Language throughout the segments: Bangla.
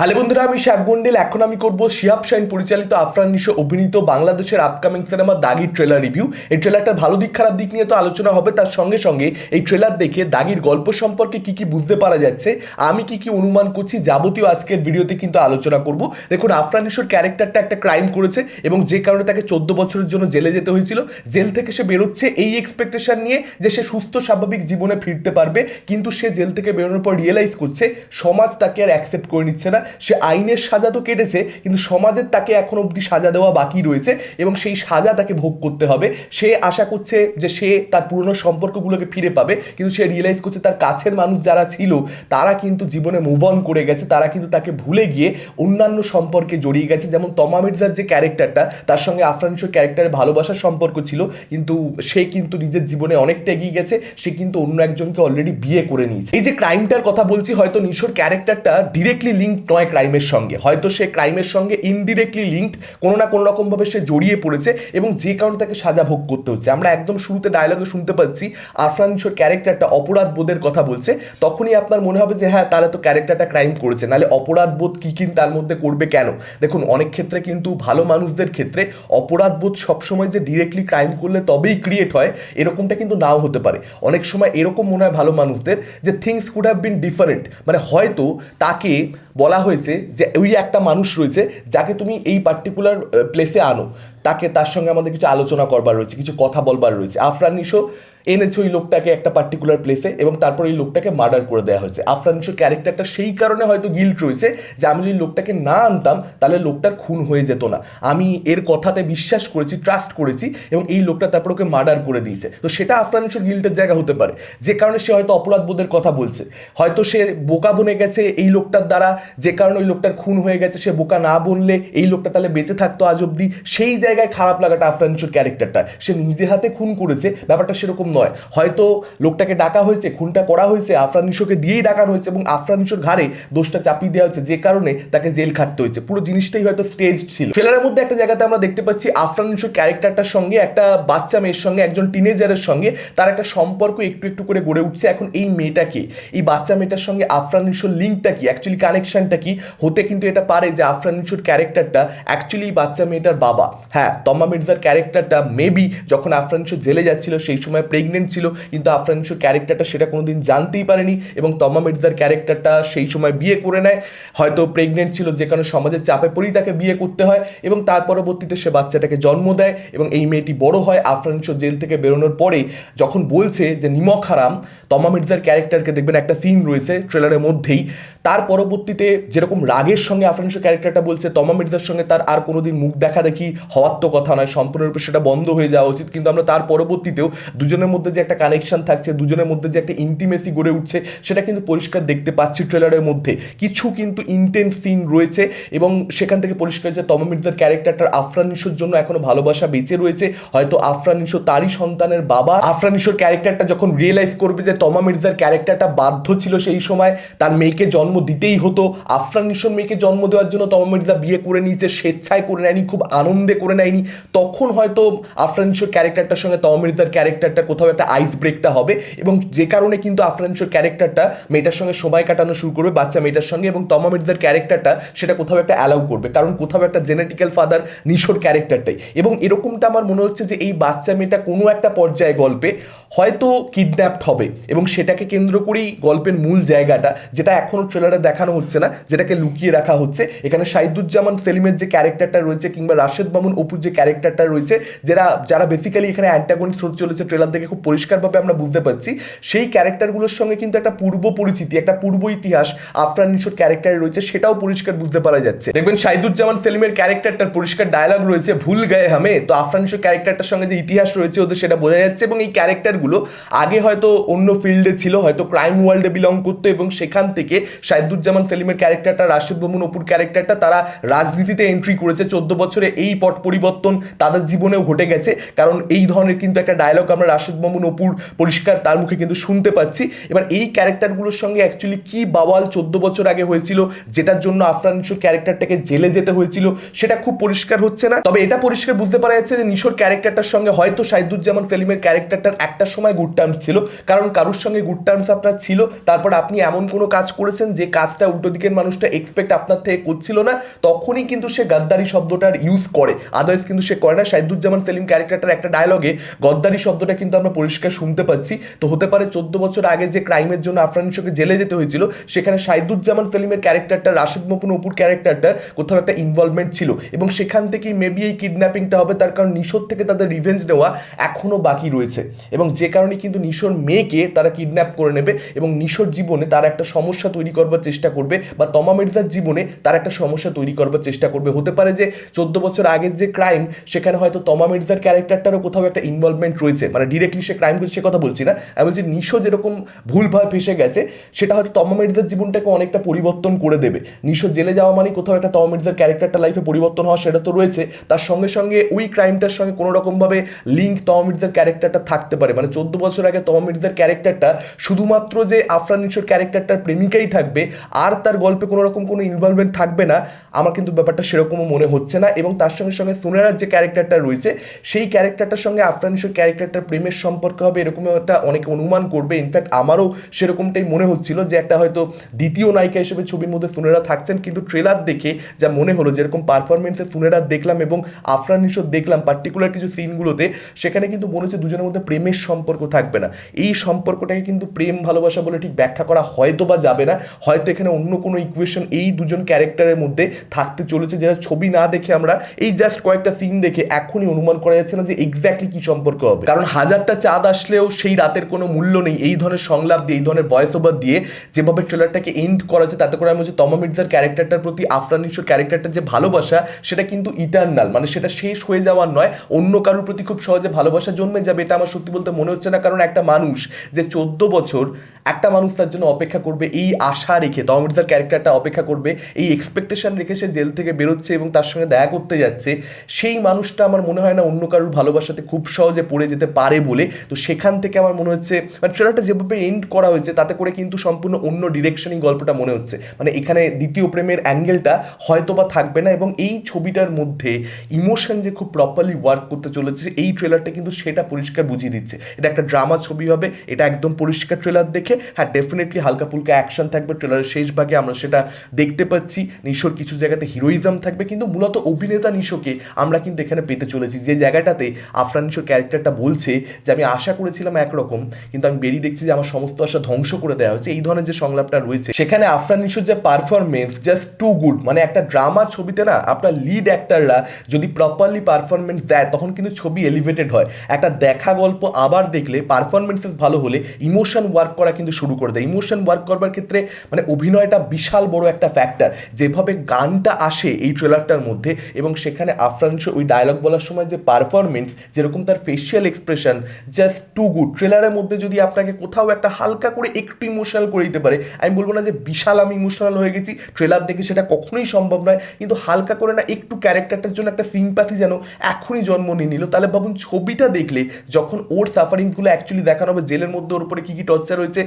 হ্যালো বন্ধুরা, আমি শাক গন্ডেল। এখন আমি করব শিহাব শাইন পরিচালিত আফরান নিশো অভিনীত বাংলাদেশের আপকামিং সিনেমা দাগির ট্রেলার রিভিউ এই ট্রেলারটার ভালো দিক, খারাপ দিক নিয়ে তো আলোচনা হবে। তার সঙ্গে সঙ্গে এই ট্রেলার দেখে দাগির গল্প সম্পর্কে কি কি বুঝতে পারা যাচ্ছে, আমি কি কি অনুমান করছি, যাবতীয় আজকের ভিডিওতে কিন্তু আলোচনা করব। দেখুন, আফরান নিশোর ক্যারেক্টারটা একটা ক্রাইম করেছে এবং যে কারণে তাকে চোদ্দ বছরের জন্য জেলে যেতে হয়েছিল। জেল থেকে সে বেরোচ্ছে এই এক্সপেকটেশন নিয়ে যে সে সুস্থ, স্বাভাবিক জীবনে ফিরতে পারবে। কিন্তু সে জেল থেকে বেরোনোর পর রিয়েলাইজ করছে, সমাজ তাকে আর অ্যাকসেপ্ট করে নিচ্ছে না। সে আইনের সাজা তো কেটেছে, কিন্তু সমাজের তাকে এখন অবধি সাজা দেওয়া বাকি রয়েছে এবং সেই সাজা তাকে ভোগ করতে হবে। সে আশা করছে যে সে তার পুরনো সম্পর্কগুলোকে ফিরে পাবে, কিন্তু সে রিয়েলাইজ করছে তার কাছের মানুষ যারা ছিল, তারা কিন্তু জীবনে মুভ অন করে গেছে, তারা কিন্তু তাকে ভুলে গিয়ে অন্যান্য সম্পর্কে জড়িয়ে গেছে। যেমন তমা মির্জার যে ক্যারেক্টারটা তার সঙ্গে আফরানশোর ক্যারেক্টারের ভালোবাসার সম্পর্ক ছিল, কিন্তু সে কিন্তু নিজের জীবনে অনেকটা এগিয়ে গেছে, সে কিন্তু অন্য একজনকে অলরেডি বিয়ে করে নিয়েছে। এই যে ক্রাইমটার কথা বলছি, হয়তো নিশোর ক্যারেক্টারটা ডিরেক্টলি লিঙ্ক নয় ক্রাইমের সঙ্গে। হয়তো সে ক্রাইমের সঙ্গে ইনডিরেক্টলি লিঙ্কড কোনো না কোনো রকমভাবে সে জড়িয়ে পড়েছে এবং যে কারণে তাকে সাজা ভোগ করতে হচ্ছে। আমরা একদম শুরুতে ডায়লগে শুনতে পাচ্ছি, আফরান নিশোর ক্যারেক্টারটা অপরাধ বোধের কথা বলছে। তখনই আপনার মনে হবে যে হ্যাঁ তাহলে তো ক্যারেক্টারটা ক্রাইম করেছে। নাহলে অপরাধ বোধ কী কিন তার মধ্যে করবে কেন? দেখুন, অনেক ক্ষেত্রে কিন্তু ভালো মানুষদের ক্ষেত্রে অপরাধ বোধ সবসময় যে ডিরেক্টলি ক্রাইম করলে তবেই ক্রিয়েট হয়, এরকমটা কিন্তু নাও হতে পারে। অনেক সময় এরকম মনে হয় ভালো মানুষদের যে things could have been different মানে হয়তো তাকে বলা হয়েছে যে ওই একটা মানুষ রয়েছে যাকে তুমি এই পার্টিকুলার প্লেসে আনো। তাকে তার সঙ্গে আমাদের কিছু আলোচনা করবার রয়েছে, কিছু কথা বলবার রয়েছে। আফরান নিশো এনেছে ওই লোকটাকে একটা পার্টিকুলার প্লেসে এবং তারপর এই লোকটাকে মার্ডার করে দেওয়া হয়েছে। আফরান নিশোর ক্যারেক্টারটা সেই কারণে হয়তো গিল্ট রয়েছে যে আমি যদি লোকটাকে না আনতাম, তাহলে লোকটার খুন হয়ে যেত না। আমি এর কথাতে বিশ্বাস করেছি ট্রাস্ট করেছি এবং এই লোকটা তারপর ওকে মার্ডার করে দিয়েছে। তো সেটা আফরান নিশোর গিল্টের জায়গা হতে পারে। যে কারণে সে হয়তো অপরাধবোধের কথা বলছে। হয়তো সে বোকা বনে গেছে এই লোকটার দ্বারা, যে কারণে ওই লোকটার খুন হয়ে গেছে, সে বোকা না বললে এই লোকটা তাহলে বেঁচে থাকতো আজ অব্দি সেই জায়গায় খারাপ লাগাটা আফরান ক্যারেক্টারটা। সে নিজে হাতে খুন করেছে, ব্যাপারটা সেরকম নয়। হয়তো লোকটাকে ডাকা হয়েছে, খুনটা করা হয়েছে, আফরান নিশোকে দিয়েই ডাকানো হয়েছে এবং আফরান নিশোর ঘাড়ে দোষটা চাপিয়ে দেওয়া হয়েছে, যে কারণে তাকে জেল খাটতে হয়েছে। পুরো জিনিসটাই হয়তো স্টেজ ছিল। ট্রেলারের মধ্যে একটা জায়গাতে আমরা দেখতে পাচ্ছি আফরান নিশোর ক্যারেক্টারটার সঙ্গে একটা বাচ্চা মেয়ের সঙ্গে, একজন টিনেজারের সঙ্গে তার একটা সম্পর্ক একটু একটু করে গড়ে উঠছে। এখন এই মেয়েটাকে এই বাচ্চা মেয়েটার সঙ্গে আফরান নিশোর লিঙ্কটা কি? অ্যাকচুয়ালি কানেকশনটা কি? হতে কিন্তু এটা পারে যে আফরান নিশোর ক্যারেক্টারটা অ্যাকচুয়ালি বাচ্চা মেয়েটার বাবা। হ্যাঁ তম্মা মির্জার ক্যারেক্টারটা মেবি যখন আফরান জেলে যাচ্ছিল, সেই সময় প্রেগনেন্ট ছিল, কিন্তু আফরান ক্যারেক্টারটা সেটা কোনোদিন জানতেই পারেনি এবং তম্মা মির্জার ক্যারেক্টারটা সেই সময় বিয়ে করে নেয়। হয়তো প্রেগনেন্ট ছিল, যে কারণে সমাজের চাপে পড়েই তাকে বিয়ে করতে হয় এবং তার পরবর্তীতে সে বাচ্চাটাকে জন্ম দেয় এবং এই মেয়েটি বড় হয় আফরান জেল থেকে বেরোনোর পরে যখন বলছে যে নিমক হারাম তমা মির্জার ক্যারেক্টারকে দেখবেন একটা সিন রয়েছে ট্রেলারের মধ্যেই। তার পরবর্তীতে যেরকম রাগের সঙ্গে আফরানশো ক্যারেক্টারটা বলছে, তমা মির্জার সঙ্গে তার আর কোনোদিন মুখ দেখা দেখি হওয়ার তো কথা নয়, সম্পূর্ণরূপে সেটা বন্ধ হয়ে যাওয়া উচিত। কিন্তু আমরা তার পরবর্তীতেও দুজনের মধ্যে যে একটা কানেকশন থাকছে, দুজনের মধ্যে যে একটা ইন্টিমেসি গড়ে উঠছে, সেটা কিন্তু পরিষ্কার দেখতে পাচ্ছি ট্রেলারের মধ্যে। কিছু কিন্তু ইন্টেন্স সিন রয়েছে এবং সেখান থেকে পরিষ্কার যে তমা মির্জার ক্যারেক্টারটার আফরান নিশোর জন্য এখনও ভালোবাসা বেঁচে রয়েছে। হয়তো আফরান নিশো তারই সন্তানের বাবা। আফরান নিশোর ক্যারেক্টারটা যখন রিয়েলাইজ করবে যে তমা মির্জার ক্যারেক্টারটা বাধ্য ছিল সেই সময়। তার মেয়েকে জন্ম দিতেই হতো। আফরান নিশোর মেয়েকে জন্ম দেওয়ার জন্য তমা মির্জা বিয়ে করে নিয়েছে, স্বেচ্ছায় করে নেয়নি, খুব আনন্দে করে নেয়নি। তখন হয়তো আফরান ক্যারেক্টারটার সঙ্গে তমা মির্জার ক্যারেক্টারটা কোথাও একটা আইস ব্রেকটা হবে এবং যে কারণে কিন্তু আফরান ক্যারেক্টারটা মেয়েটার সঙ্গে সময় কাটানো শুরু করবে বাচ্চা মেয়েটার সঙ্গে এবং তমা মির্জার ক্যারেক্টারটা সেটা কোথাও একটা অ্যালাউ করবে। কারণ কোথাও একটা জেনেটিক্যাল ফাদার নিশোর ক্যারেক্টারটাই। এবং এরকমটা আমার মনে হচ্ছে যে এই বাচ্চা মেয়েটা কোনো একটা পর্যায়ে গল্পে হয়তো কিডন্যাপড হবে এবং সেটাকে কেন্দ্র করেই গল্পের মূল জায়গাটা, যেটা এখনও ট্রেলারে দেখানো হচ্ছে না, যেটাকে লুকিয়ে রাখা হচ্ছে। এখানে সাইদুজ্জামান সেলিমের যে ক্যারেক্টারটা রয়েছে কিংবা রাশেদ মামুন অপুর যে ক্যারেক্টারটা রয়েছে, যারা যারা বেসিক্যালি এখানে অ্যান্টাগনিস্ট হতে চলেছে ট্রেলার থেকে খুব পরিষ্কারভাবে আমরা বুঝতে পারছি। সেই ক্যারেক্টারগুলোর সঙ্গে কিন্তু একটা পূর্ব পরিচিতি, একটা পূর্ব ইতিহাস আফরান নিশোর ক্যারেক্টারে রয়েছে, সেটাও পরিষ্কার বুঝতে পারা যাচ্ছে। দেখবেন সাইদুজ্জামান সেলিমের ক্যারেক্টারটার পরিষ্কার ডায়লগ রয়েছে ভুল গায়ে হামে, তো আফরান নিশোর ক্যারেক্টারটার সঙ্গে যে ইতিহাস রয়েছে ওদের সেটা বোঝা যাচ্ছে এবং এই ক্যারেক্টারগুলো আগে হয়তো অন্য ফিল্ডে ছিল, হয়তো ক্রাইম ওয়ার্ল্ডে বিলং করতো এবং সেখান থেকে সাইদুজ্জামান সেলিমের ক্যারেক্টারটা, রাশিদ বমুন অপুর ক্যারেক্টারটা তারা রাজনীতিতে এন্ট্রি করেছে। চোদ্দ বছরে এই পট পরিবর্তন তাদের জীবনেও ঘটে গেছে। কারণ এই ধরনের কিন্তু একটা ডায়লগ আমরা রাশিদ মামুন অপুর পরিষ্কার তার মুখে কিন্তু শুনতে পাচ্ছি। এবার এই ক্যারেক্টারগুলোর সঙ্গে অ্যাকচুয়ালি কি বাওয়াল চোদ্দ বছর আগে হয়েছিল, যেটার জন্য আফরান নিশোর ক্যারেক্টারটাকে জেলে যেতে হয়েছিল, সেটা খুব পরিষ্কার হচ্ছে না। তবে এটা পরিষ্কার বুঝতে পারা যাচ্ছে যে নিশোর ক্যারেক্টারটার সঙ্গে হয়তো সাইদুজ্জামান সেলিমের ক্যারেক্টারটার একটা সময় গুড টার্মস ছিল। কারণ কারোর সঙ্গে গুড টার্মস আপনার ছিল, তারপর আপনি এমন কোনো কাজ করেছেন যে কাজটা উল্টো দিকের মানুষটা এক্সপেক্ট আপনার থেকে করছিল না, তখনই কিন্তু সে গাদ্দারি শব্দটার ইউজ করে। আদার্স কিন্তু সে করে না। সাইদুজ্জামান সেলিম ক্যারেক্টারটার একটা ডায়লগে গদ্দারি শব্দটা কিন্তু আমরা পরিষ্কার শুনতে পাচ্ছি। তো হতে পারে চোদ্দ বছর আগে যে ক্রাইমের জন্য আফরান নিশোকে জেলে যেতে হয়েছিল, সেখানে সাইদুজ্জামান সেলিমের ক্যারেক্টারটা, রাশিদ মপুন অপুর ক্যারেক্টারটার কোথাও একটা ইনভলভমেন্ট ছিল। এবং সেখান থেকেই মেবি এই কিডন্যাপিংটা হবে, তার কারণ নিশোর থেকে তাদের রিভেঞ্জ নেওয়া এখনও বাকি রয়েছে। এবং যে কারণে কিন্তু নিশোর মেয়েকে তারা কিডন্যাপ করে নেবে এবং নিশোর জীবনে তার একটা সমস্যা তৈরি করবার চেষ্টা করবে বা তমা মির্জার জীবনে তার একটা সমস্যা তৈরি করবার চেষ্টা করবে। হতে পারে যে চোদ্দ বছর আগের যে ক্রাইম সেখানে হয়তো তমা মির্জার ক্যারেক্টারটারও কোথাও একটা ইনভলভমেন্ট রয়েছে। মানে ডিরেক্টলি সে ক্রাইম করছে সে কথা বলছি না। আমি বলছি নিশো যেরকম ভুলভাবে ফেসে গেছে, সেটা হয়তো তমা মির্জার জীবনটাকে অনেকটা পরিবর্তন করে দেবে। নিশো জেলে যাওয়া মানে কোথাও একটা তমা মির্জার ক্যারেক্টারটা লাইফে পরিবর্তন হওয়া সেটা তো রয়েছে। তার সঙ্গে সঙ্গে ওই ক্রাইমটার সঙ্গে কোনো রকমভাবে লিঙ্ক তমা মির্জার ক্যারেক্টারটা থাকতে পারে। মানে চোদ্দ বছর আগে তমা মির্জার ক্যারেক্টারটা শুধুমাত্র যে আফরান নিশোর ক্যারেক্টারটার প্রেমিকাই থাকবে, আর তার গল্পে কোনো রকম কোনো ইনভলভমেন্ট থাকবে না, আমার কিন্তু ব্যাপারটা সেরকমও মনে হচ্ছে না। এবং তার সঙ্গে সঙ্গে সুনেরার যে ক্যারেক্টারটা রয়েছে, সেই ক্যারেক্টারটার সঙ্গে আফরান নিশোর ক্যারেক্টারটার প্রেমের সম্পর্ক হবে এরকম একটা অনেকে অনুমান করবে। ইনফ্যাক্ট আমারও সেরকমটাই মনে হচ্ছিল যে একটা হয়তো দ্বিতীয় নায়িকা হিসেবে ছবির মধ্যে সুনেরা থাকছেন, কিন্তু ট্রেলার দেখে যা মনে হলো যেরকম পারফরমেন্সে সুনেরা দেখলাম এবং আফরান নিশোর দেখলাম পার্টিকুলার কিছু সিনগুলোতে সেখানে কিন্তু মনে হচ্ছে দুজনের মধ্যে প্রেমের সম্পর্ক থাকবে না। এই সম্পর্কটাকে কিন্তু প্রেম, ভালোবাসা বলে ঠিক ব্যাখ্যা করা হয়তো বা যাবে না। হয়তো এখানে অন্য কোনো ইকুয়েশন এই দুজন ক্যারেক্টারের মধ্যে থাকতে চলেছে। যেটা ছবি না দেখে আমরা এই জাস্ট কয়েকটা সিন দেখে এখনই অনুমান করা যাচ্ছে না যে এক্স্যাক্টলি কি সম্পর্ক হবে। কারণ হাজারটা চাঁদ আসলেও সেই রাতের কোনো মূল্য নেই। এই ধরনের সংলাপ দিয়ে, এই ধরনের ভয়েস ওভার দিয়ে যেভাবে ট্রেলারটাকে এন্ড করা হচ্ছে, তাতে করে আমি হচ্ছে তমা মির্জার ক্যারেক্টারটার প্রতি আফরান নিশোর ক্যারেক্টারটার যে ভালোবাসা, সেটা কিন্তু ইটার্নাল মানে সেটা শেষ হয়ে যাওয়ার নয়, অন্য কারোর প্রতি খুব সহজে ভালোবাসা জন্মে যাবে, এটা আমার সত্যি বলতে মনে হচ্ছে না কারণ একটা মানুষ যে চোদ্দ বছর একটা মানুষ তার জন্য অপেক্ষা করবে, এই আশা রেখে তমা মির্জার ক্যারেক্টারটা অপেক্ষা করবে, এই এক্সপেকটেশন রেখে সে জেল থেকে বেরোচ্ছে এবং তার সঙ্গে দেখা করতে যাচ্ছে, সেই মানুষটা আমার মনে হয় না অন্য কারোর ভালোবাসাতে খুব সহজে পড়ে যেতে পারে বলে। তো সেখান থেকে আমার মনে হচ্ছে মানে ট্রেলারটা যেভাবে এন্ড করা হয়েছে, তাতে করে কিন্তু সম্পূর্ণ অন্য ডিরেকশনই গল্পটা মনে হচ্ছে। মানে এখানে দ্বিতীয় প্রেমের অ্যাঙ্গেলটা হয়তো বা থাকবে না এবং এই ছবিটার মধ্যে ইমোশন যে খুব প্রপারলি ওয়ার্ক করতে চলেছে, এই ট্রেলারটা কিন্তু সেটা পরিষ্কার বুঝিয়ে দিচ্ছে। এটা একটা ড্রামা ছবি হবে, এটা একদম পরিষ্কার ট্রেলার দেখে হ্যাঁ ডেফিনেটলি হালকা ফুলকা অ্যাকশন থাকবে ট্রেলারের শেষ ভাগে আমরা সেটা দেখতে পাচ্ছি। নিশোর কিছু জায়গাতে হিরোইজম থাকবে, কিন্তু মূলত অভিনেতা নিশোকে আমরা কিন্তু এখানে পেতে চলেছি। যে জায়গাটাতে আফরান নিশোর ক্যারেক্টারটা বলছে যে, আমি আশা করেছিলাম একরকম, কিন্তু আমি বেরিয়ে দেখছি যে আমার সমস্ত আশা ধ্বংস করে দেওয়া হয়েছে। এই ধরনের যে সংলাপটা রয়েছে, সেখানে আফরান নিশোর যে পারফরমেন্স জাস্ট টু গুড মানে একটা ড্রামা ছবিতে না, আপনার লিড অ্যাক্টাররা যদি প্রপারলি পারফরমেন্স দেয়, তখন কিন্তু ছবি এলিভেটেড হয়। একটা দেখা গল্প আবার দেখলে পারফরমেন্সেস ভালো হলে ইমোশন ওয়ার্ক করা কিন্তু শুরু করে দেয়। ইমোশন ওয়ার্ক করবার ক্ষেত্রে মানে অভিনয়টা বিশাল বড় একটা ফ্যাক্টর যেভাবে গানটা আসে এই ট্রেলারটার মধ্যে এবং সেখানে আফরান ওই ডায়লগ বলার সময় যে পারফরমেন্স যেরকম তার facial expression just too good ট্রেলারের মধ্যে যদি আপনাকে কোথাও একটা হালকা করে একটু ইমোশনাল করে দিতে পারে, আমি বলব না যে বিশাল আমি ইমোশনাল হয়ে গেছি ট্রেলার দেখে সেটা কখনোই সম্ভব নয়, কিন্তু হালকা করে না একটু ক্যারেক্টারটার জন্য একটা সিম্প্যাথি যেন এখনই জন্ম নিয়ে নিল। তাহলে ভাবুন ছবিটা দেখলে যখন ওর সাফারিংসগুলো অ্যাকচুয়ালি দেখানো হবে জেলের মধ্যে ওর উপরে কী কী টর্চার হয়েছে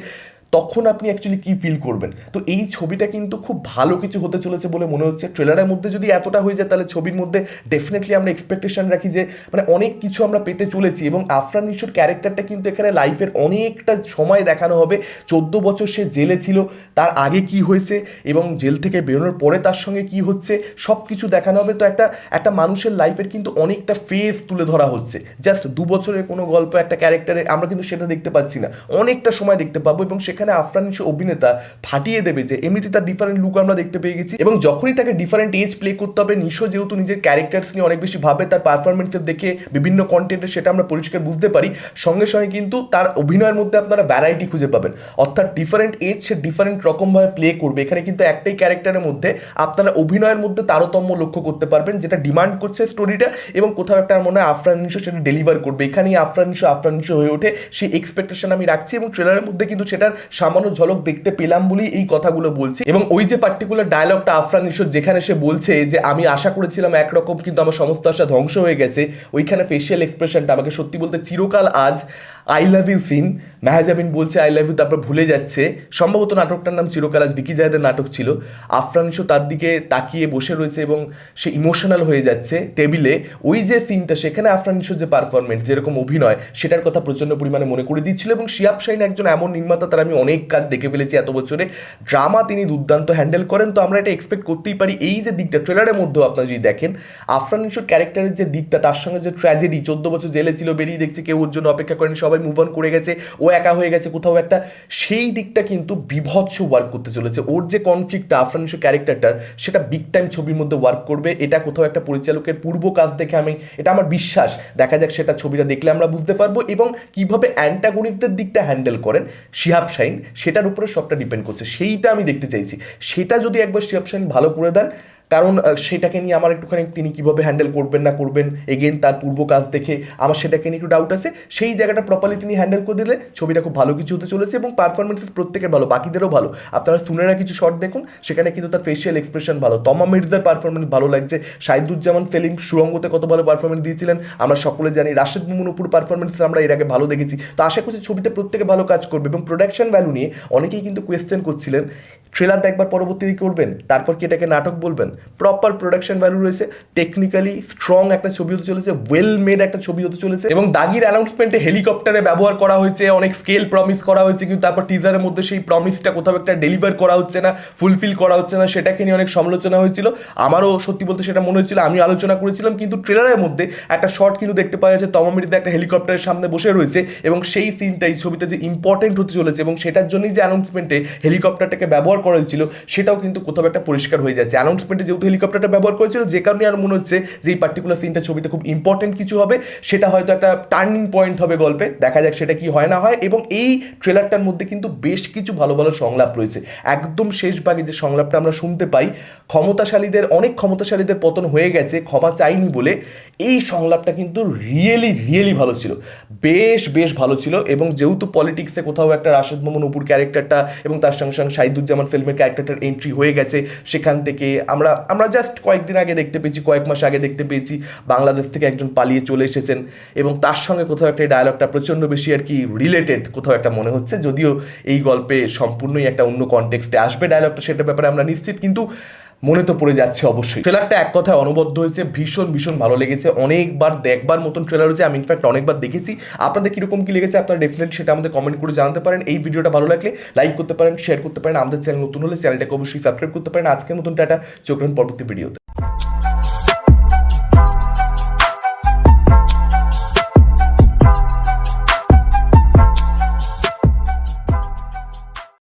তখন আপনি অ্যাকচুয়ালি কী ফিল করবেন? তো এই ছবিটা কিন্তু খুব ভালো কিছু হতে চলেছে বলে মনে হচ্ছে। ট্রেলারের মধ্যে যদি এতটা হয়ে যায়, তাহলে ছবির মধ্যে ডেফিনেটলি আমরা এক্সপেকটেশন রাখি যে মানে অনেক কিছু আমরা পেতে চলেছি এবং আফরান নিশোর ক্যারেক্টারটা কিন্তু এখানে লাইফের অনেকটা সময় দেখানো হবে। চোদ্দ বছর সে জেলে ছিল, তার আগে কি হয়েছে এবং জেল থেকে বেরোনোর পরে তার সঙ্গে কি হচ্ছে সব কিছু দেখানো হবে। তো একটা একটা মানুষের লাইফের কিন্তু অনেকটা ফেজ তুলে ধরা হচ্ছে। জাস্ট দু বছরের কোনো গল্প একটা ক্যারেক্টারে আমরা কিন্তু সেটা দেখতে পাচ্ছি না। অনেকটা সময় দেখতে পাবো এবং সেখানে আফরান নিশো অভিনেতা, ফাটিয়ে দেবে যে এমনিতে তার ডিফারেন্ট লুক আমরা দেখতে পেয়ে গেছি এবং যখনই তাকে ডিফারেন্ট এজ প্লে করতে হবে নিশো যেহেতু নিজের ক্যারেক্টার্স নিয়ে অনেক বেশি ভাবে তার পারফরমেন্সের দেখে বিভিন্ন কন্টেন্টে সেটা আমরা পরিষ্কার বুঝতে পারি, সঙ্গে সঙ্গে কিন্তু তার অভিনয়ের মধ্যে আপনারা ভ্যারাইটি খুঁজে পাবেন। অর্থাৎ ডিফারেন্ট এজ সে ডিফারেন্ট রকমভাবে প্লে করবে। এখানে কিন্তু একটাই ক্যারেক্টারের মধ্যে আপনারা অভিনয়ের মধ্যে তারতম্য লক্ষ্য করতে পারবেন, যেটা ডিমান্ড করছে স্টোরিটা এবং কোথাও একটা মনে হয় আফরান নিশো সেটা ডেলিভার করবে। এখানেই আফরান নিশো আফরান নিশো হয়ে ওঠে। সেই এক্সপেকটেশন আমি রাখছি এবং ট্রেলারের মধ্যে কিন্তু সেটার সামান্য ঝলক দেখতে পেলাম বলেই এই কথাগুলো বলছি। এবং ওই যে পার্টিকুলার ডায়লগটা আফরান ইসর যেখানে সে বলছে যে, আমি আশা করেছিলাম একরকম, কিন্তু আমার সমস্ত আশা ধ্বংস হয়ে গেছে। ওইখানে ফেসিয়াল এক্সপ্রেশনটা আমাকে সত্যি বলতে চিরকাল আজ I love you scene Mehazabien বলছে, আই লাভ ইউ তারপর ভুলে যাচ্ছে। সম্ভবত নাটকটার নাম চিরকাল আজ ভিকি জাহেদের নাটক ছিল। আফরানিশও তার দিকে তাকিয়ে বসে রয়েছে এবং সে ইমোশনাল হয়ে যাচ্ছে টেবিলে। ওই যে সিনটা, সেখানে আফরানিশোর যে পারফরমেন্স যেরকম অভিনয়, সেটার কথা প্রচণ্ড পরিমাণে মনে করে দিচ্ছিল এবং শিয়াব শাহিন একজন এমন নির্মাতা, তার আমি অনেক কাজ দেখে ফেলেছি এত বছরে। ড্রামা তিনি দুর্দান্ত হ্যান্ডেল করেন, তো আমরা এটা এক্সপেক্ট করতেই পারি। এই যে দিকটা, ট্রেলারের মধ্যেও আপনারা যদি দেখেন আফরানিশোর ক্যারেক্টারের যে দিকটা, তার সঙ্গে যে ট্র্যাজেডি চোদ্দ বছর জেলে ছিল, বেরিয়ে দেখছে, কেউ ওর জন্য অপেক্ষা করেনি সবাই মুভ অন করে গেছে, ও একা হয়ে গেছে কোথাও একটা। সেই দিকটা কিন্তু বিভৎস ওয়ার্ক করতে চলেছে। ওর যে কনফ্লিক্টটা আফরানিশো ক্যারেক্টারটার সেটা বিগ টাইম ছবির মধ্যে ওয়ার্ক করবে। এটা কোথাও একটা পরিচালকের পূর্ব কাজ দেখে আমি, এটা আমার বিশ্বাস। দেখা যাক সেটা ছবিটা দেখলে আমরা বুঝতে পারব এবং কীভাবে অ্যান্টাগনিস্টদের দিকটা হ্যান্ডেল করেন শিহাব শাইন সেটার উপরে সবটা ডিপেন্ড করছে। সেইটা আমি দেখতে চাইছি। সেটা যদি একবার শিহাব শাইন ভালো করে দেন কারণ সেটাকে নিয়ে আমার একটুখানি তিনি কীভাবে হ্যান্ডেল করবেন না করবেন এগেন তার পূর্ব কাজ দেখে আমার সেটাকে নিয়ে একটু ডাউট আছে। সেই জায়গাটা প্রপারলি তিনি হ্যান্ডেল করে দিলে ছবিটা খুব ভালো কিছু হতে চলেছে এবং পারফরমেন্সেস প্রত্যেকের ভালো, বাকিদেরও ভালো। আপনারা সুনেরা কিছু শর্ট দেখুন, সেখানে কিন্তু তার ফেশিয়াল এক্সপ্রেশন ভালো। তমা মির্জার পারফরমেন্স ভালো লাগছে, সাইদুজ্জামান সেলিম সুরঙ্গতে কত ভালো পারফরমেন্স দিয়েছিলেন, আমরা সকলে জানি রাশেদ মুমুন উপর পারফরমেন্স আমরা এর আগে ভালো দেখেছি। তো আশা করছি ছবিতে প্রত্যেকে ভালো কাজ করবে এবং প্রোডাকশন ভ্যালু নিয়ে অনেকেই কিন্তু কোয়েশ্চেন করছিলেন ট্রেলার দেখবার পরবর্তী করবেন? তারপর কি এটাকে নাটক বলবেন? প্রপার প্রোডাকশন ভ্যালু রয়েছে টেকনিক্যালি স্ট্রং একটা ছবি হতে চলেছে ওয়েল মেড একটা ছবি হতে চলেছে, এবং দাগির অ্যানাউন্সমেন্টে হেলিকপ্টারে ব্যবহার করা হয়েছে, অনেক স্কেল প্রমিস করা হয়েছে, কিন্তু তারপর টিজারের মধ্যে সেই প্রমিসটা কোথাও একটা ডেলিভার করা হচ্ছে না ফুলফিল করা হচ্ছে না, সেটাকে নিয়ে অনেক সমালোচনা হয়েছিল। আমারও সত্যি বলতে সেটা মনে হয়েছিল আমি আলোচনা করেছিলাম, কিন্তু ট্রেলারের মধ্যে একটা শর্ট কিন্তু দেখতে পাওয়া যাচ্ছে তমামিরিতে একটা হেলিকপ্টারের সামনে বসে রয়েছে, এবং সেই সিনটা এই ছবিতে যে ইম্পর্টেন্ট হতে চলেছে, এবং সেটার জন্যই যে অ্যানাউন্সমেন্টে হেলিকপ্টারটাকে ব্যবহার করা হয়েছিল, সেটাও কিন্তু কোথাও একটা পরিষ্কার হয়ে যাচ্ছে। অ্যানাউন্সমেন্টে যেহেতু হেলিকপ্টারটা ব্যবহার করেছিল, যে কারণে আর মনে হচ্ছে যে এই পার্টিকুলার সিনটা ছবিতে খুব ইম্পর্টেন্ট কিছু হবে। সেটা হয়তো একটা টার্নিং পয়েন্ট হবে গল্পে। দেখা যাক সেটা কি হয় না হয়। এবং এই ট্রেলারটার মধ্যে কিন্তু বেশ কিছু ভালো ভালো সংলাপ রয়েছে। একদম শেষ ভাগে যে সংলাপটা আমরা শুনতে পাই, ক্ষমতাশালীদের, অনেক ক্ষমতাশালীদের পতন হয়ে গেছে, ক্ষমা চাইনি বলে। এই সংলাপটা কিন্তু রিয়েলি রিয়েলি ভালো ছিল। বেশ বেশ ভালো ছিল এবং যেহেতু পলিটিক্সে কোথাও একটা রাশেদ মোমন উপর ক্যারেক্টারটা এবং তার সঙ্গে সঙ্গে সাইদুজ্জামান ফিল্মের ক্যারেক্টারটার এন্ট্রি হয়ে গেছে, সেখান থেকে আমরা আমরা জাস্ট কয়েকদিন আগে দেখতে পেয়েছি, কয়েক মাস আগে দেখতে পেয়েছি, বাংলাদেশ থেকে একজন পালিয়ে চলে এসেছেন এবং তার সঙ্গে কোথাও একটা ডায়লগটা প্রচণ্ড বেশি আর কি রিলেটেড কোথাও একটা মনে হচ্ছে, যদিও এই গল্পে সম্পূর্ণই একটা অন্য কনটেক্সটে আসবে ডায়লগটা সেটার ব্যাপারে আমরা নিশ্চিত, কিন্তু মনে তো পড়ে যাচ্ছে অবশ্যই। ট্রেলারটা এক কথায় অনবদ্য হয়েছে, ভীষণ ভীষণ ভালো লেগেছে। অনেকবার, দেখবার মতন ট্রেলার হয়েছে। আমি ইনফ্যাক্ট অনেকবার দেখেছি। আপনাদের কীরকম কী লেগেছে আপনারা ডেফিনেটলি সেটা আমাদের কমেন্ট করে জানাতে পারেন। এই ভিডিওটা ভালো লাগলে লাইক করতে পারেন শেয়ার করতে পারেন। আমাদের চ্যানেল নতুন হলে চ্যানেলটাকে অবশ্যই সাবস্ক্রাইব করতে পারেন। আজকের মতন টাটা। চোখ পরবর্তী ভিডিওতে